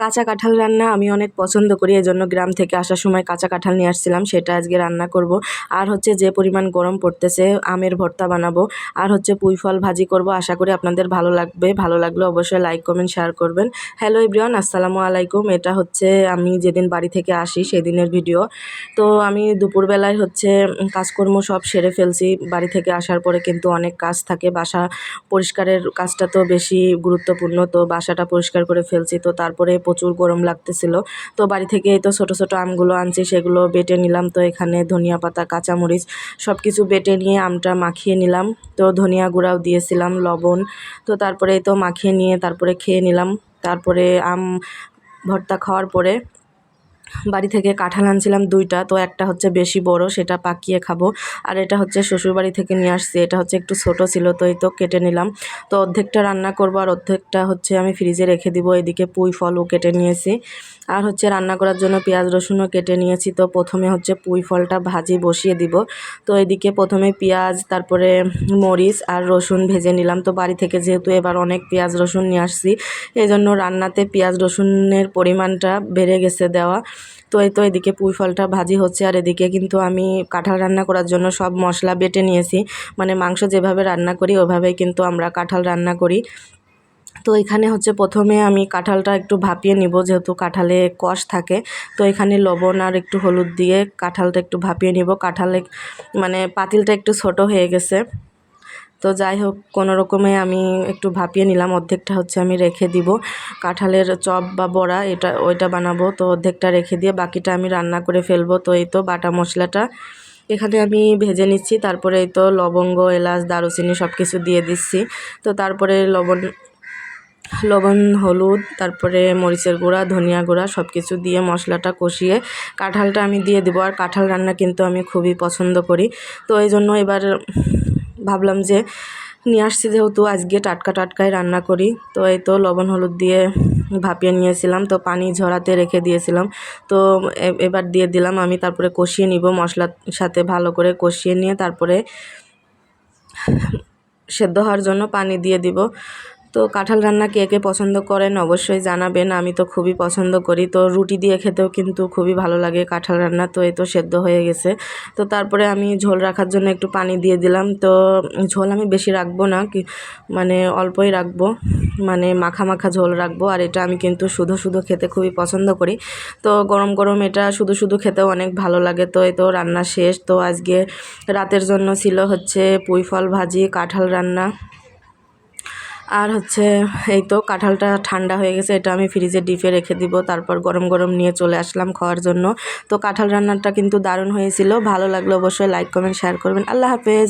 কাঁচা কাঁঠাল রান্না আমি অনেক পছন্দ করি, এজন্য গ্রাম থেকে আসার সময় কাঁচা কাঁঠাল নিয়ে আসছিলাম, সেটা আজকে রান্না করব। আর হচ্ছে যে পরিমাণ গরম পড়তেছে, আমের ভর্তা বানাবো। আর হচ্ছে পুঁই ফল ভাজি করব, আশা করি আপনাদের ভালো লাগবে। ভালো লাগলে অবশ্যই লাইক কমেন্ট শেয়ার করবেন। হ্যালো ইব্রিয়ান আসসালামু আলাইকুম। এটা হচ্ছে আমি যেদিন বাড়ি থেকে আসি, সেদিনের ভিডিও তো আমি দুপুরবেলায় হচ্ছে কাজকর্ম সব সেরে ফেলছি। বাড়ি থেকে আসার পরে কিন্তু অনেক কাজ থাকে, বাসা পরিষ্কারের কাজটা তো বেশি গুরুত্বপূর্ণ, তো বাসাটা পরিষ্কার করে ফেলছি। তো তারপরে প্রচুর গরম লাগতেছিল। তো বাড়ি থেকে তো ছোট ছোট আমগুলো আনছি, সেগুলো বেটে নিলাম। তো এখানে ধনিয়া পাতা, কাঁচামরিচ সব কিছু বেটে নিয়ে আমটা মাখিয়ে নিলাম। তো ধনিয়া গুঁড়াও দিয়েছিলাম, লবণ। তো তারপরে তো মাখিয়ে নিয়ে তারপরে খেয়ে নিলাম। তারপরে আম ভর্তা খাওয়ার পরে বাড়ি থেকে কাঁঠাল আনছিলাম দুইটা, তো একটা হচ্ছে বেশি বড়, সেটা পাকিয়ে খাব। আর এটা হচ্ছে শ্বশুরবাড়ি থেকে নিয়ে আসছি, এটা হচ্ছে একটু ছোট ছিল, তো এই তো কেটে নিলাম। তো অর্ধেকটা রান্না করব আর অর্ধেকটা হচ্ছে আমি ফ্রিজে রেখে দিব, এদিকে পুঁই ফলও কেটে নিয়েছি। আর হচ্ছে রান্না করার জন্য পেঁয়াজ রসুনও কেটে নিয়েছি, তো প্রথমে হচ্ছে পুঁই ফলটা ভাজি বসিয়ে দিব। তো এদিকে প্রথমে পেঁয়াজ, তারপরে মরিচ আর রসুন ভেজে নিলাম। তো বাড়ি থেকে যেহেতু এবার অনেক পেঁয়াজ রসুন নিয়ে আসছি এই জন্য রান্নাতে পেঁয়াজ রসুনের পরিমাণটা বেড়ে গেছে দেওয়া। তো এই তো এদিকে পুঁই ফলটা ভাজি হচ্ছে আর এদিকে কিন্তু আমি কাঁঠাল রান্না করার জন্য সব মশলা বেটে নিয়েছি। মানে মাংস যেভাবে রান্না করি, ওভাবেই কিন্তু আমরা কাঁঠাল রান্না করি। তো এখানে হচ্ছে প্রথমে আমি কাঁঠালটা একটু ভাপিয়ে নিব, যেহেতু কাঁঠালে কষ থাকে। তো এখানে লবণ আর একটু হলুদ দিয়ে কাঁঠালটা একটু ভাপিয়ে নিব। কাঁঠালে মানে পাতিলটা একটু ছোট হয়ে গেছে। তো যাই হোক, কোনো রকমে আমি একটু ভাপিয়ে নিলাম, অর্ধেকটা হচ্ছে আমি রেখে দিব। কাঁঠালের চপ বা বড়া, এটা, ওইটা বানাবো, তো অর্ধেকটা রেখে দিয়ে বাকিটা আমি রান্না করে ফেলব। তো এই তো বাটা মশলাটা। এখানে আমি ভেজে নিচ্ছি, তারপরে এই তো লবঙ্গ, এলাচ, দারুচিনি সব কিছু দিয়ে দিচ্ছি। তো তারপরে লবণ লবণ, হলুদ, তারপরে মরিচের গুঁড়া, ধনিয়া গুঁড়া সব কিছু দিয়ে মশলাটা কষিয়ে কাঁঠালটা আমি দিয়ে দেবো। আর কাঁঠাল রান্না কিন্তু আমি খুবই পছন্দ করি। তো এই জন্য এবার ভাবলাম যে নিয়ে আসছি যেহেতু আজকে টাটকা টাটকায় রান্না করি, তো এই তো লবণ হলুদ দিয়ে ভাপিয়ে নিয়েছিলাম, তো পানি ঝরাতে রেখে দিয়েছিলাম। তো এবার দিয়ে দিলাম, আমি তারপরে কষিয়ে নিব মশলার সাথে ভালো করে কষিয়ে নিয়ে তারপরে সেদ্ধ হওয়ার জন্য পানি দিয়ে দিব। তো কাঁঠাল রান্না কে কে পছন্দ করেন অবশ্যই জানাবেন। আমি তো খুবই পছন্দ করি। তো রুটি দিয়ে খেতেও কিন্তু খুবই ভালো লাগে কাঁঠাল রান্না। তো এই তো সেদ্ধ হয়ে গেছে। তো তারপরে আমি ঝোল রাখার জন্য একটু পানি দিয়ে দিলাম। তো ঝোল আমি বেশি রাখব না মানে অল্পই রাখব। মানে মাখা মাখা ঝোল রাখব। আর এটা আমি কিন্তু শুধু শুধু খেতে খুবই পছন্দ করি। তো গরম গরম এটা শুধু শুধু খেতেও অনেক ভালো লাগে। তো এই তো রান্না শেষ। তো আজকে রাতের জন্য ছিল হচ্ছে পুঁই ফল ভাজি, কাঁঠাল রান্না। আর হচ্ছে এই তো কাঁঠালটা ঠান্ডা হয়ে গেছে, এটা আমি ফ্রিজে ডিপে রেখে দিব, তারপর গরম গরম নিয়ে চলে আসলাম খাওয়ার জন্য। তো কাঁঠাল রান্নাটা কিন্তু দারুণ হয়েছিল, ভালো লাগল অবশ্যই লাইক কমেন্ট শেয়ার করবেন, আল্লাহ হাফেজ।